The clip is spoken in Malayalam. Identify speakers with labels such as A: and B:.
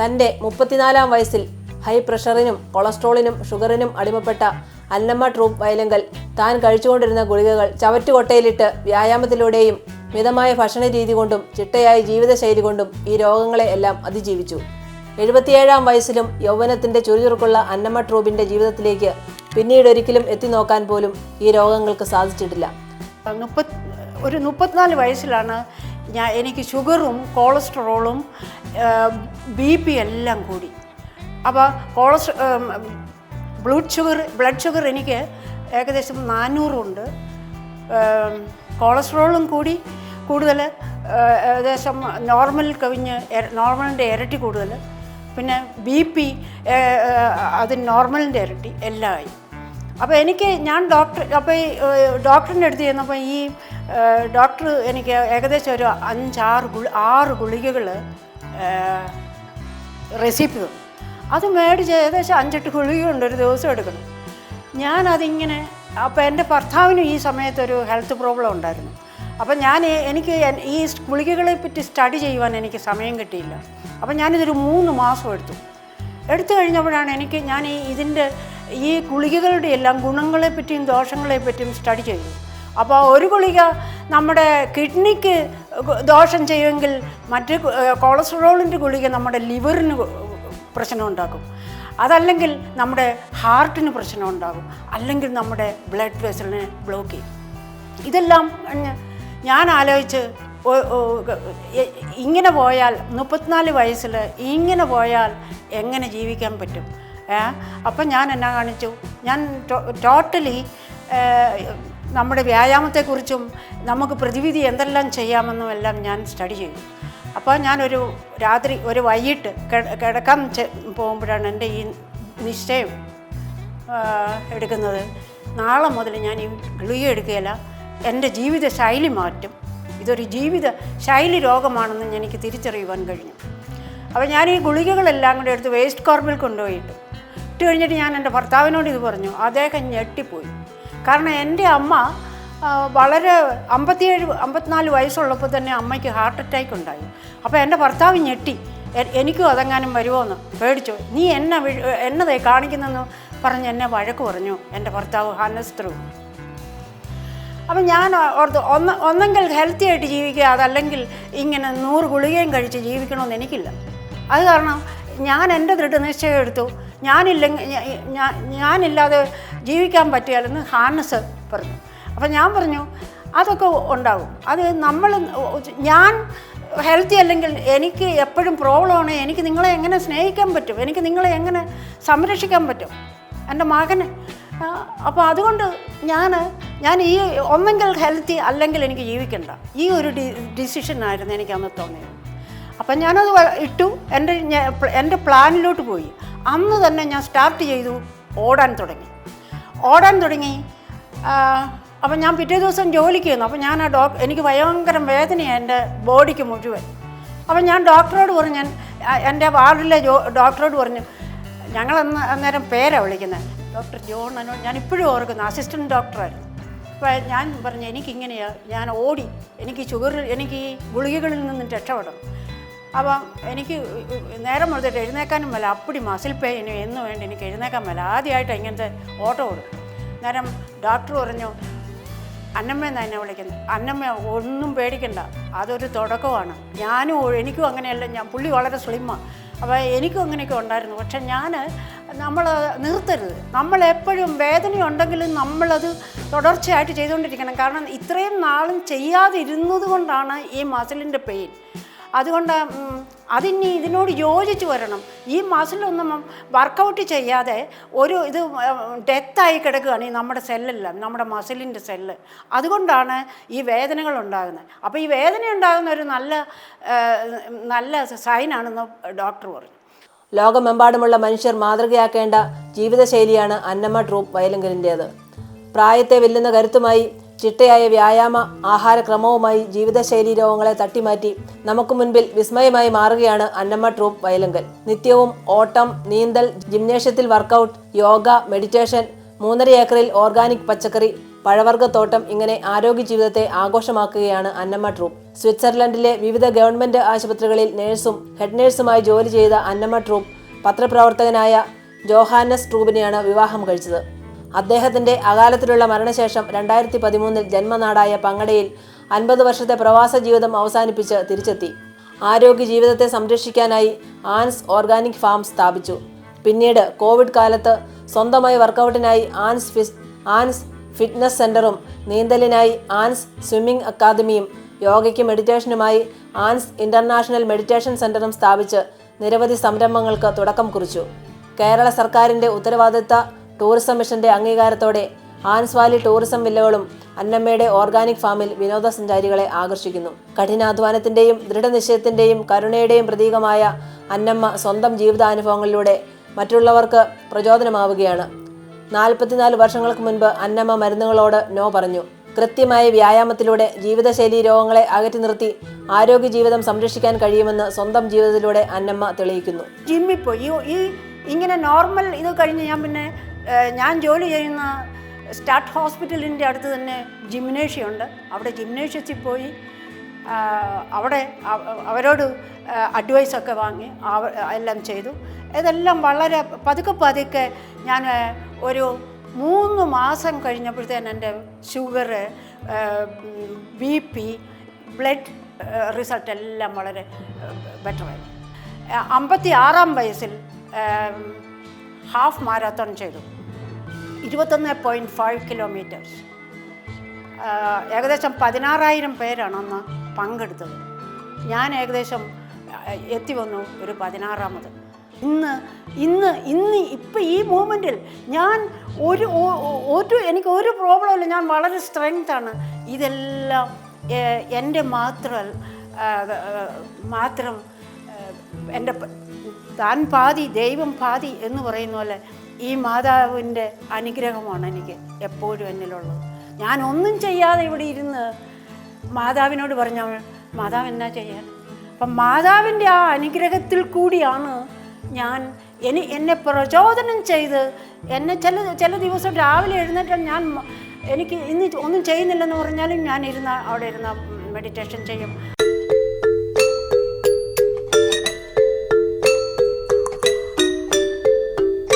A: തന്റെ മുപ്പത്തിനാലാം വയസ്സിൽ ഹൈ പ്രഷറിനും കൊളസ്ട്രോളിനും ഷുഗറിനും അടിമപ്പെട്ട അന്നമ്മ ട്രൂപ്പ് വയലങ്കൽ താൻ കഴിച്ചുകൊണ്ടിരുന്ന ഗുളികകൾ ചവറ്റുകൊട്ടയിലിട്ട് വ്യായാമത്തിലൂടെയും മിതമായ ഭക്ഷണ രീതി കൊണ്ടും ചിട്ടയായ ജീവിതശൈലി കൊണ്ടും ഈ രോഗങ്ങളെ എല്ലാം അതിജീവിച്ചു. എഴുപത്തിയേഴാം വയസ്സിലും യൗവനത്തിന്റെ ചുറുചുറുക്കുള്ള അന്നമ്മ ട്രൂബിന്റെ ജീവിതത്തിലേക്ക് പിന്നീട് ഒരിക്കലും എത്തി നോക്കാൻ പോലും ഈ രോഗങ്ങൾക്ക് സാധിച്ചിട്ടില്ല.
B: ഒരു മുപ്പത്തിനാല് വയസ്സിലാണ് ഞാൻ എനിക്ക് ഷുഗറും കൊളസ്ട്രോളും ബി പി എല്ലാം കൂടി. അപ്പോൾ cholesterol blood sugar blood sugar എനിക്ക് ഏകദേശം നാനൂറുണ്ട് കൊളസ്ട്രോളും കൂടി കൂടുതൽ ഏകദേശം നോർമൽ കവിഞ്ഞ് നോർമലിന്റെ ഇരട്ടി കൂടുതൽ. പിന്നെ ബി പി അത് നോർമലിന്റെ ഇരട്ടി എല്ലാമായി അപ്പോൾ എനിക്ക് ഞാൻ ഡോക്ടർ അപ്പോൾ ഡോക്ടറിന്റെ അടുത്ത് ചെന്നപ്പോൾ ഈ ഡോക്ടർ എനിക്ക് ഏകദേശം ഒരു അഞ്ചാറ് ഗുളി ആറ് ഗുളികകൾ റെസിപ്പി തന്നു. അത് മേടിച്ച് ഏകദേശം അഞ്ചെട്ട് ഗുളികയുണ്ട് ഒരു ദിവസം എടുക്കണം. ഞാനതിങ്ങനെ അപ്പോൾ എന്റെ ഭർത്താവിനും ഈ സമയത്തൊരു ഹെൽത്ത് പ്രോബ്ലം ഉണ്ടായിരുന്നു. അപ്പം ഞാൻ എനിക്ക് ഈ ഗുളികകളെ പറ്റി സ്റ്റഡി ചെയ്യുവാൻ എനിക്ക് സമയം കിട്ടിയില്ല. അപ്പം ഞാനിതൊരു മൂന്ന് മാസം എടുത്തു. എടുത്തു കഴിഞ്ഞപ്പോഴാണ് എനിക്ക് ഞാൻ ഈ ഇതിന്റെ ഈ ഗുളികകളുടെ എല്ലാം ഗുണങ്ങളെപ്പറ്റിയും ദോഷങ്ങളെപ്പറ്റിയും ദോഷങ്ങളെ പറ്റിയും സ്റ്റഡി ചെയ്തു. അപ്പോൾ ഒരു ഗുളിക നമ്മുടെ കിഡ്നിക്ക് ദോഷം ചെയ്യുമെങ്കിൽ മറ്റ് കൊളസ്ട്രോളിന്റെ ഗുളിക നമ്മുടെ ലിവറിന് ഗു- പ്രശ്നം ഉണ്ടാക്കും. അതല്ലെങ്കിൽ നമ്മുടെ ഹാർട്ടിന് പ്രശ്നം ഉണ്ടാകും. അല്ലെങ്കിൽ നമ്മുടെ ബ്ലഡ് വെസലിനെ ബ്ലോക്ക് ചെയ്യും. ഇതെല്ലാം ഞാൻ ആലോചിച്ച് ഇങ്ങനെ പോയാൽ മുപ്പത്തിനാല് വയസ്സിൽ ഇങ്ങനെ പോയാൽ എങ്ങനെ ജീവിക്കാൻ പറ്റും? അപ്പം ഞാൻ എന്നാ കാണിച്ചു? ഞാൻ ടോട്ടലി നമ്മുടെ വ്യായാമത്തെക്കുറിച്ചും നമുക്ക് പ്രതിവിധി എന്തെല്ലാം ചെയ്യാമെന്നും എല്ലാം ഞാൻ സ്റ്റഡി ചെയ്തു. അപ്പോൾ ഞാനൊരു രാത്രി ഒരു വൈകിട്ട് കിടക്കാൻ പോകുമ്പോഴാണ് എന്റെ ഈ നിശ്ചയം എടുക്കുന്നത്. നാളെ മുതൽ ഞാൻ ഈ ഗുളിക എടുക്കുകയില്ല. എന്റെ ജീവിത ശൈലി മാറ്റും. ഇതൊരു ജീവിത ശൈലി രോഗമാണെന്ന് എനിക്ക് തിരിച്ചറിയുവാൻ കഴിഞ്ഞു. അപ്പോൾ ഞാൻ ഈ ഗുളികകളെല്ലാം കൂടെ എടുത്ത് വേസ്റ്റ് കോർബിൽ കൊണ്ടുപോയിട്ടു. ഇട്ട് കഴിഞ്ഞിട്ട് ഞാൻ എന്റെ ഭർത്താവിനോട് ഇത് പറഞ്ഞു. അദ്ദേഹം ഞെട്ടിപ്പോയി. കാരണം എന്റെ അമ്മ വളരെ അമ്പത്തിയേഴ് അമ്പത്തിനാല് വയസ്സുള്ളപ്പോൾ തന്നെ അമ്മയ്ക്ക് ഹാർട്ട് അറ്റാക്ക് ഉണ്ടായി. അപ്പോൾ എന്റെ ഭർത്താവ് ഞെട്ടി. എനിക്കും അതെങ്ങാനും വരുമോയെന്ന് പേടിച്ചു. നീ എന്നെ എന്നതേ കാണിക്കുന്നെന്ന് പറഞ്ഞ് എന്നെ വഴക്ക് പറഞ്ഞു എന്റെ ഭർത്താവ് ഹാനസ്ത്രു അപ്പം ഞാൻ ഓർത്ത് ഒന്ന് ഒന്നെങ്കിൽ ഹെൽത്തി ആയിട്ട് ജീവിക്കുക അതല്ലെങ്കിൽ ഇങ്ങനെ നൂറ് ഗുളികയും കഴിച്ച് ജീവിക്കണമെന്ന് എനിക്കില്ല. അത് കാരണം ഞാൻ എന്റെ ദൃഢനിശ്ചയം എടുത്തു. ഞാനില്ലെങ്കിൽ ഞാനില്ലാതെ ജീവിക്കാൻ പറ്റിയാലെന്ന് ഹാനസ് പറഞ്ഞു. അപ്പം ഞാൻ പറഞ്ഞു അതൊക്കെ ഉണ്ടാകും അത് നമ്മൾ ഞാൻ ഹെൽത്തി അല്ലെങ്കിൽ എനിക്ക് എപ്പോഴും പ്രോബ്ലമാണ് എനിക്ക് നിങ്ങളെ എങ്ങനെ സ്നേഹിക്കാൻ പറ്റും എനിക്ക് നിങ്ങളെ എങ്ങനെ സംരക്ഷിക്കാൻ പറ്റും? എന്റെ മകന്. അപ്പോൾ അതുകൊണ്ട് ഞാൻ ഞാൻ ഈ ഒന്നെങ്കിൽ ഹെൽത്തി അല്ലെങ്കിൽ എനിക്ക് ജീവിക്കണ്ട. ഈ ഒരു ഡിസിഷനായിരുന്നു എനിക്ക് അന്ന് തോന്നിയത്. അപ്പം ഞാനത് ഇട്ടു. എന്റെ എന്റെ പ്ലാനിലോട്ട് പോയി. അന്ന് തന്നെ ഞാൻ സ്റ്റാർട്ട് ചെയ്തു ഓടാൻ തുടങ്ങി. ഓടാൻ തുടങ്ങി അപ്പം ഞാൻ പിറ്റേ ദിവസം ജോലിക്ക് വന്നു അപ്പം ഞാൻ ആ ഡോ എനിക്ക് ഭയങ്കര വേദനയാണ് എന്റെ ബോഡിക്ക് മുഴുവൻ. അപ്പം ഞാൻ ഡോക്ടറോട് പറഞ്ഞു ഞാൻ എന്റെ വാർഡിലെ ജോ ഡോക്ടറോട് പറഞ്ഞു ഞങ്ങൾ അന്ന് അന്നേരം പേരാണ് വിളിക്കുന്നത് ഡോക്ടർ ജോൺ എന്നോട് ഞാൻ ഇപ്പോഴും ഓർക്കുന്നു അസിസ്റ്റന്റ് ഡോക്ടറായിരുന്നു. അപ്പോൾ ഞാൻ പറഞ്ഞു എനിക്കിങ്ങനെയാണ് ഞാൻ ഓടി. എനിക്ക് ഷുഗർ എനിക്ക് ഗുളികകളിൽ നിന്നും രക്ഷപ്പെടണം. അപ്പം എനിക്ക് നേരം മുഴുവൻ എഴുന്നേക്കാനും മേല അപ്പടി മസിൽ പെയിൻ എന്ന് വേണ്ടി എനിക്ക് എഴുന്നേക്കാൻ മേല. ആദ്യമായിട്ട് ഇങ്ങനത്തെ ഓട്ടോ ഓടും. നേരം ഡോക്ടർ പറഞ്ഞു അന്നമ്മ എന്നാ വിളിക്കുന്നത് അന്നമ്മ ഒന്നും പേടിക്കണ്ട. അതൊരു തുടക്കമാണ്. ഞാനും എനിക്കും അങ്ങനെയല്ല. ഞാൻ പുള്ളി വളരെ സ്ലിമ്മാണ് അപ്പോൾ എനിക്കും അങ്ങനെയൊക്കെ ഉണ്ടായിരുന്നു. പക്ഷെ ഞാൻ നമ്മൾ നിർത്തരുത്. നമ്മളെപ്പോഴും വേദന ഉണ്ടെങ്കിലും നമ്മളത് തുടർച്ചയായിട്ട് ചെയ്തുകൊണ്ടിരിക്കണം. കാരണം ഇത്രയും നാളും ചെയ്യാതിരുന്നത് കൊണ്ടാണ് ഈ മസിലിന്റെ പെയിൻ അതുകൊണ്ട് അതിനി ഇതിനോട് യോജിച്ച് വരണം. ഈ മസിലൊന്നും വർക്കൗട്ട് ചെയ്യാതെ ഒരു ഇത് ഡെത്തായി കിടക്കുകയാണ് ഈ നമ്മുടെ സെല്ലെല്ലാം നമ്മുടെ മസിലിന്റെ സെല്ല് അതുകൊണ്ടാണ് ഈ വേദനകൾ ഉണ്ടാകുന്നത്. അപ്പോൾ ഈ വേദന ഉണ്ടാകുന്ന ഒരു നല്ല നല്ല സൈനാണെന്ന് ഡോക്ടർ പറഞ്ഞു.
A: ലോകമെമ്പാടുമുള്ള മനുഷ്യർ മാതൃകയാക്കേണ്ട ജീവിതശൈലിയാണ് അന്നമ്മ ട്രൂപ്പ് വയലങ്കലിന്റേത്. പ്രായത്തെ വെല്ലുന്ന കരുത്തുമായി ചിട്ടയായ വ്യായാമ ആഹാരക്രമവുമായി ജീവിതശൈലി രോഗങ്ങളെ തട്ടിമാറ്റി നമുക്ക് മുൻപിൽ വിസ്മയമായി മാറുകയാണ് അന്നമ്മ ട്രൂപ്പ് വയലങ്കൽ നിത്യവും ഓട്ടം നീന്തൽ ജിംനേഷ്യത്തിൽ വർക്കൗട്ട് യോഗ മെഡിറ്റേഷൻ മൂന്നര ഏക്കറിൽ ഓർഗാനിക് പച്ചക്കറി പഴവർഗത്തോട്ടം ഇങ്ങനെ ആരോഗ്യ ജീവിതത്തെ ആഘോഷമാക്കുകയാണ് അന്നമ്മ ട്രൂപ്പ്. സ്വിറ്റ്സർലൻഡിലെ വിവിധ ഗവൺമെന്റ് ആശുപത്രികളിൽ നഴ്സും ഹെഡ് നഴ്സുമായി ജോലി ചെയ്ത അന്നമ്മ ട്രൂപ്പ് പത്രപ്രവർത്തകനായ ജോഹാനസ് ട്രൂബിനെയാണ് വിവാഹം കഴിച്ചത്. അദ്ദേഹത്തിന്റെ അകാലത്തിലുള്ള മരണശേഷം രണ്ടായിരത്തി പതിമൂന്നിൽ ജന്മനാടായ പങ്ങടയിൽ അൻപത് വർഷത്തെ പ്രവാസ ജീവിതം അവസാനിപ്പിച്ച് തിരിച്ചെത്തി. ആരോഗ്യ ജീവിതത്തെ സംരക്ഷിക്കാനായി ആൻസ് ഓർഗാനിക് ഫാം സ്ഥാപിച്ചു. പിന്നീട് കോവിഡ് കാലത്ത് സ്വന്തമായി വർക്കൗട്ടിനായി ആൻസ് ഫിസ് ആൻസ് ഫിറ്റ്നസ് സെന്ററും നീന്തലിനായി ആൻസ് സ്വിമ്മിംഗ് അക്കാദമിയും യോഗയ്ക്ക് മെഡിറ്റേഷനുമായി ആൻസ് ഇന്റർനാഷണൽ മെഡിറ്റേഷൻ സെന്ററും സ്ഥാപിച്ച് നിരവധി സംരംഭങ്ങൾക്ക് തുടക്കം കുറിച്ചു. കേരള സർക്കാരിന്റെ ഉത്തരവാദിത്ത ടൂറിസം മിഷന്റെ അംഗീകാരത്തോടെ ആൻസ്വാലി ടൂറിസം വില്ലകളും അന്നമ്മയുടെ ഓർഗാനിക് ഫാമിൽ വിനോദസഞ്ചാരികളെ ആകർഷിക്കുന്നു. കഠിനാധ്വാനത്തിന്റെയും ദൃഢനിശ്ചയത്തിന്റെയും കരുണയുടെയും പ്രതീകമായ അന്നമ്മ സ്വന്തം ജീവിതാനുഭവങ്ങളിലൂടെ മറ്റുള്ളവർക്ക് പ്രചോദനമാവുകയാണ്. നാൽപ്പത്തിനാല് വർഷങ്ങൾക്ക് മുൻപ് അന്നമ്മ മരുന്നുകളോട് നോ പറഞ്ഞു. കൃത്യമായ വ്യായാമത്തിലൂടെ ജീവിതശൈലി രോഗങ്ങളെ അകറ്റി നിർത്തി ആരോഗ്യ ജീവിതം സംരക്ഷിക്കാൻ കഴിയുമെന്ന് സ്വന്തം ജീവിതത്തിലൂടെ അന്നമ്മ തെളിയിക്കുന്നു.
B: ജിമ്മിൽ പോയി. ഈ- ഇങ്ങനെ നോർമൽ ഇത് കഴിഞ്ഞ് ഞാൻ പിന്നെ ഞാൻ ജോലി ചെയ്യുന്ന സ്റ്റാർട്ട് ഹോസ്പിറ്റലിന്റെ അടുത്ത് തന്നെ ജിംനേഷ്യമുണ്ട് അവിടെ ജിംനേഷ്യത്തിൽ പോയി അവിടെ അവ- അവരോട് അഡ്വൈസൊക്കെ വാങ്ങി എല്ലാം ചെയ്തു. ഇതെല്ലാം വളരെ പതുക്കെ പതുക്കെ ഞാൻ ഒരു മൂന്ന് മാസം കഴിഞ്ഞപ്പോഴത്തേന് എന്റെ sugar B P blood result എല്ലാം വളരെ ബെറ്ററായി. അമ്പത്തി ആറാം വയസ്സിൽ ഹാഫ് മാരത്തോൺ ചെയ്തു. ഇരുപത്തൊന്ന് പോയിന്റ് ഫൈവ് കിലോമീറ്റേഴ്സ് ഏകദേശം പതിനാറായിരം പേരാണ് അന്ന് പങ്കെടുത്തത്. ഞാൻ ഏകദേശം എത്തി വന്നു ഒരു പതിനാറാമത്. ഇന്ന് ഇന്ന് ഇന്ന് ഇപ്പം ഈ മൂമെന്റിൽ ഞാൻ ഒരു ഒരു എനിക്ക് ഒരു പ്രോബ്ലമില്ല ഞാൻ വളരെ സ്ട്രെങ്താണ് ഇതെല്ലാം എന്റെ മാത്രം മാത്രം എന്റെ താൻ പാതി ദൈവം പാതി എന്ന് പറയുന്ന പോലെ ഈ മാതാവിന്റെ അനുഗ്രഹമാണ് എനിക്ക് എപ്പോഴും എന്നിലുള്ളത്. ഞാൻ ഒന്നും ചെയ്യാതെ ഇവിടെ ഇരുന്ന് മാതാവിനോട് പറഞ്ഞാൽ മാതാവ് എന്നാ ചെയ്യാൻ? അപ്പം മാതാവിന്റെ ആ അനുഗ്രഹത്തിൽ കൂടിയാണ് ഞാൻ എനി എന്നെ പ്രചോദനം ചെയ്ത് എന്നെ ചില ചില ദിവസം രാവിലെ എഴുന്നേറ്റാൽ ഞാൻ എനിക്ക് ഇന്ന് ഒന്നും ചെയ്യുന്നില്ലെന്ന് പറഞ്ഞാലും ഞാൻ ഇരുന്ന അവിടെ ഇരുന്ന മെഡിറ്റേഷൻ ചെയ്യും.